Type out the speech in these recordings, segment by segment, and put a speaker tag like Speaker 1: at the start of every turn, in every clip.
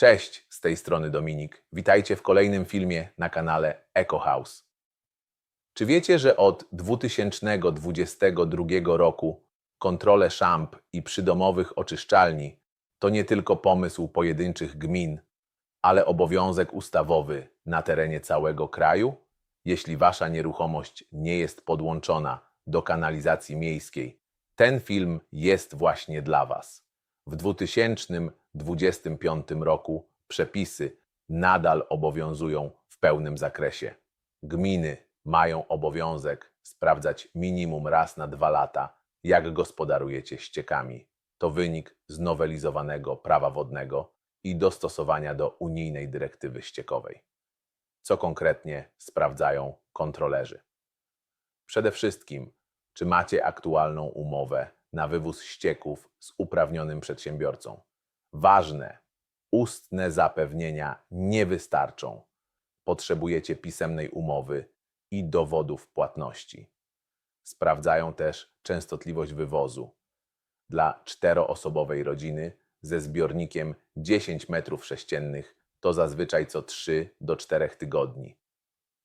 Speaker 1: Cześć, z tej strony Dominik. Witajcie w kolejnym filmie na kanale Eco House. Czy wiecie, że od 2022 roku kontrole szamp i przydomowych oczyszczalni to nie tylko pomysł pojedynczych gmin, ale obowiązek ustawowy na terenie całego kraju? Jeśli wasza nieruchomość nie jest podłączona do kanalizacji miejskiej, ten film jest właśnie dla was. W 2025 roku przepisy nadal obowiązują w pełnym zakresie. Gminy mają obowiązek sprawdzać minimum raz na dwa lata, jak gospodarujecie ściekami. To wynik znowelizowanego prawa wodnego i dostosowania do unijnej dyrektywy ściekowej. Co konkretnie sprawdzają kontrolerzy? Przede wszystkim, czy macie aktualną umowę na wywóz ścieków z uprawnionym przedsiębiorcą. Ważne, ustne zapewnienia nie wystarczą. Potrzebujecie pisemnej umowy i dowodów płatności. Sprawdzają też częstotliwość wywozu. Dla czteroosobowej rodziny ze zbiornikiem 10 m3 to zazwyczaj co 3 do 4 tygodni.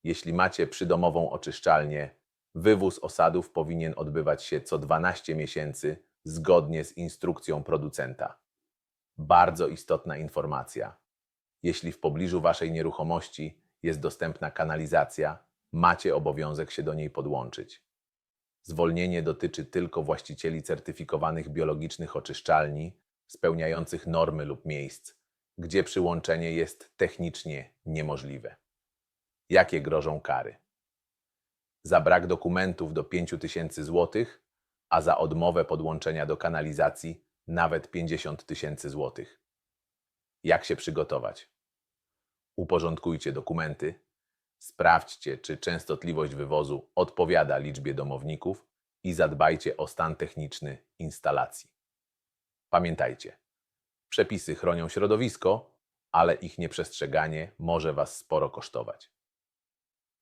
Speaker 1: Jeśli macie przydomową oczyszczalnię, wywóz osadów powinien odbywać się co 12 miesięcy zgodnie z instrukcją producenta. Bardzo istotna informacja. Jeśli w pobliżu Waszej nieruchomości jest dostępna kanalizacja, macie obowiązek się do niej podłączyć. Zwolnienie dotyczy tylko właścicieli certyfikowanych biologicznych oczyszczalni spełniających normy lub miejsc, gdzie przyłączenie jest technicznie niemożliwe. Jakie grożą kary? Za brak dokumentów do 5000 zł, a za odmowę podłączenia do kanalizacji nawet 50 tysięcy złotych. Jak się przygotować? Uporządkujcie dokumenty, sprawdźcie, czy częstotliwość wywozu odpowiada liczbie domowników i zadbajcie o stan techniczny instalacji. Pamiętajcie, przepisy chronią środowisko, ale ich nieprzestrzeganie może Was sporo kosztować.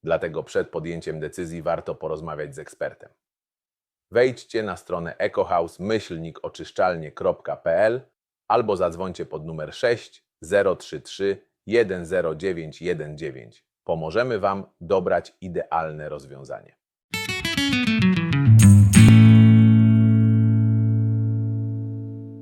Speaker 1: Dlatego przed podjęciem decyzji warto porozmawiać z ekspertem. Wejdźcie na stronę ecohouse-oczyszczalnie.pl albo zadzwońcie pod numer 6 033 10919. Pomożemy Wam dobrać idealne rozwiązanie.